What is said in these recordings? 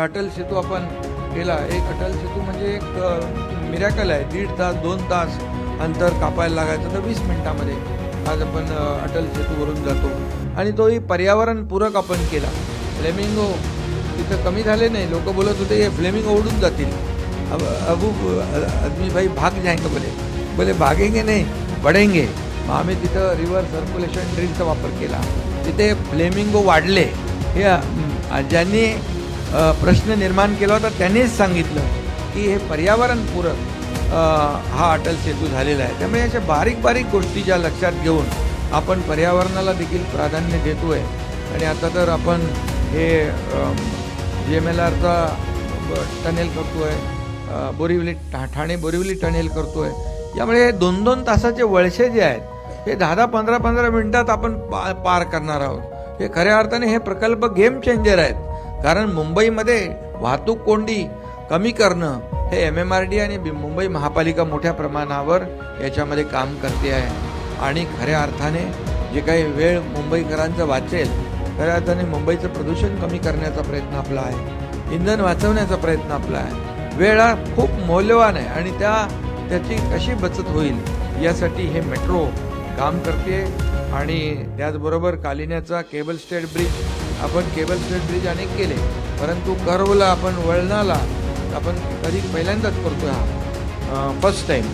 अटल सेतू आपण केला. एक अटल सेतू म्हणजे एक मिरॅकल आहे. दीड तास दोन तास अंतर कापायला लागायचं. तर वीस मिनिटामध्ये आज आपण अटल सेतूवरून जातो. आणि तोही पर्यावरणपूरक आपण केला. फ्लेमिंगो तिथं कमी झाले नाही. लोक बोलत होते हे फ्लेमिंगो उडून जातील. अब अबू आदमी भाई भाग जाएंगे बोले. बोले भागेंगे नाही बढेंगे मग आम्ही तिथं रिव्हर सर्क्युलेशन ड्रिलचा वापर केला. तिथे फ्लेमिंगो वाढले. हे ज्यांनी प्रश्न निर्माण केला होता त्यांनीच सांगितलं की हे पर्यावरणपूरक हा अटल सेतू झालेला आहे. त्यामुळे अशा बारीक बारीक गोष्टी ज्या लक्षात घेऊन आपण पर्यावरणाला देखील प्राधान्य देतो आहे आणि आता तर आपण हे जी एम एल आरचा टनेल करतो आहे बोरिवली ठा ठाणे बोरिवली टनेल करतो आहे यामुळे हे दोन दोन तासाचे वळसे जे आहेत हे दहा दहा पंधरा पंधरा मिनटात आपण पा पार करणार आहोत. हे खऱ्या अर्थाने हे प्रकल्प गेम चेंजर आहेत. कारण मुंबईमध्ये वाहतूक कोंडी कमी करणं हे एम एम आर डी आणि मुंबई महापालिका मोठ्या प्रमाणावर याच्यामध्ये काम करते आहे. आणि खऱ्या अर्थाने जे काही वेळ मुंबईकरांचं वाचेल खऱ्या अर्थाने मुंबईचं प्रदूषण कमी करण्याचा प्रयत्न आपला आहे. इंधन वाचवण्याचा प्रयत्न आपला आहे. वेळ हा खूप मौल्यवान आहे आणि त्या त्याची कशी बचत होईल यासाठी हे मेट्रो काम करते. आणि त्याचबरोबर कालिन्याचा केबल स्टेट ब्रिज आपण केबल स्टेट ब्रिज अनेक केले परंतु कर्वला आपण वळणाला आपण कधी पहिल्यांदाच करतो हा. फर्स्ट टाईम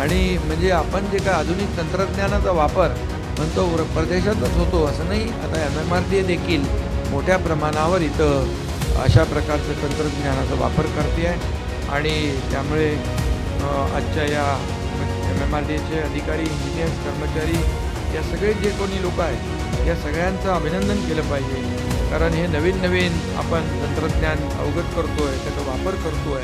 आणि म्हणजे आपण जे काय आधुनिक तंत्रज्ञानाचा वापर म्हणतो वर- परदेशातच होतो असं नाही. आता एम एम आर डी देखील मोठ्या प्रमाणावर इथं अशा प्रकारचं तंत्रज्ञानाचा वापर करते आहे. आणि त्यामुळे आजच्या या एम एम आर डीचे अधिकारी इंजिनियर्स कर्मचारी या सगळे जे कोणी लोक आहेत या सगळ्यांचं अभिनंदन केलं पाहिजे. कारण हे नवीन नवीन आपण तंत्रज्ञान अवगत करतोय त्याचा वापर करतोय.